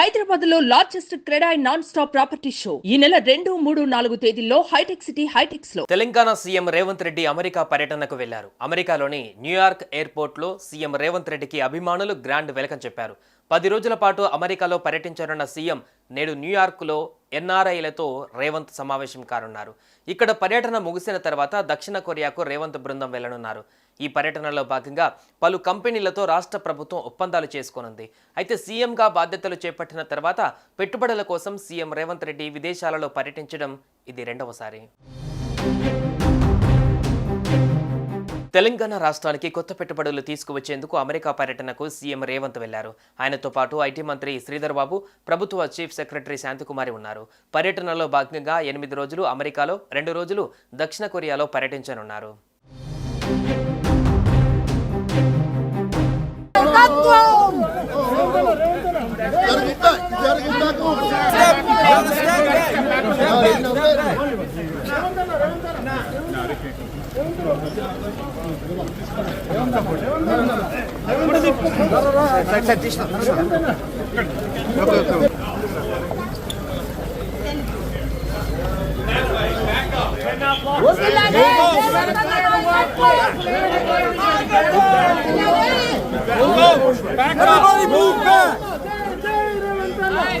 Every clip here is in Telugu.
హైదరాబాద్లో largest CREDAI non stop property show. ఈ నెల రెండు మూడు నాలుగు తేదీల్లో హైటెక్ సిటీ హైటెక్స్లో తెలంగాణ సీఎం రేవంత్ రెడ్డి అమెరికా పర్యటనకు వెళ్ళారు. అమెరికాలోని న్యూయార్క్ ఎయిర్పోర్ట్లో సీఎం రేవంత్ రెడ్డికి అభిమానులు గ్రాండ్ వెల్కమ్ చెప్పారు. పది రోజుల పాటు అమెరికాలో పర్యటించనున్న సీఎం నేడు న్యూయార్క్లో ఎన్ఆర్ఐలతో రేవంత్ సమావేశం కానున్నారు. ఇక్కడ పర్యటన ముగిసిన తర్వాత దక్షిణ కొరియాకు రేవంత్ బృందం వెళ్ళనున్నారు. ఈ పర్యటనలో భాగంగా పలు కంపెనీలతో రాష్ట్ర ప్రభుత్వం ఒప్పందాలు చేసుకోనుంది. అయితే సీఎంగా బాధ్యతలు చేపట్టిన తర్వాత పెట్టుబడుల కోసం సీఎం రేవంత్ రెడ్డి విదేశాలలో పర్యటించడం ఇది రెండవసారి. తెలంగాణ రాష్ట్రానికి కొత్త పెట్టుబడులు తీసుకువచ్చేందుకు అమెరికా పర్యటనకు సీఎం రేవంత్ వెళ్ళారు. ఆయనతో పాటు ఐటీ మంత్రి శ్రీధర్ బాబు ప్రభుత్వ చీఫ్ సెక్రటరీ శాంతికుమారి ఉన్నారు. పర్యటనలో భాగంగా ఎనిమిది రోజులు అమెరికాలో రెండు రోజులు దక్షిణ కొరియాలో పర్యటించనున్నారు. Everybody move back!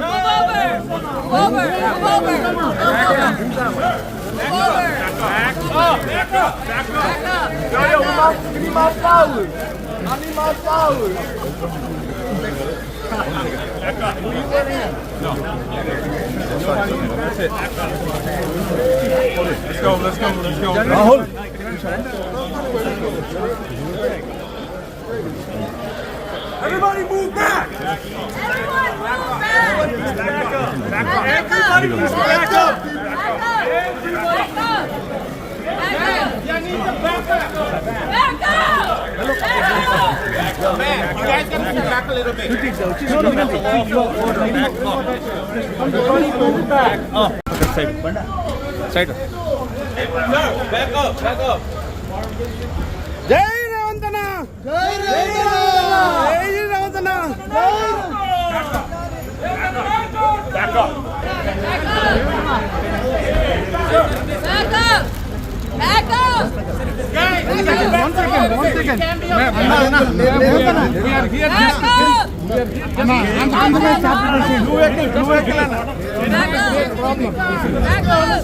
Move over! Move over! Move over! Back up. Back up. Back up. Back up. Yo, yo, we must, give me my flowers. I need my flowers. Back up. Will you let in? No. That's it. Let's go, let's go, let's go. Rahul. Everybody move back! Everyone move back! Back up! Back up! Everybody move back! జై రేవంతన జై రేవంతన Back up! Back up! Back up! Back up! Back up!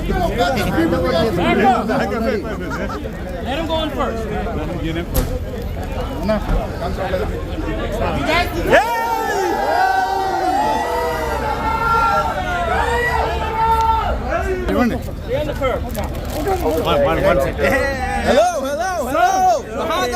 Hello hello hello behind the barrier ఎక్కడి ఎక్కడి back up back up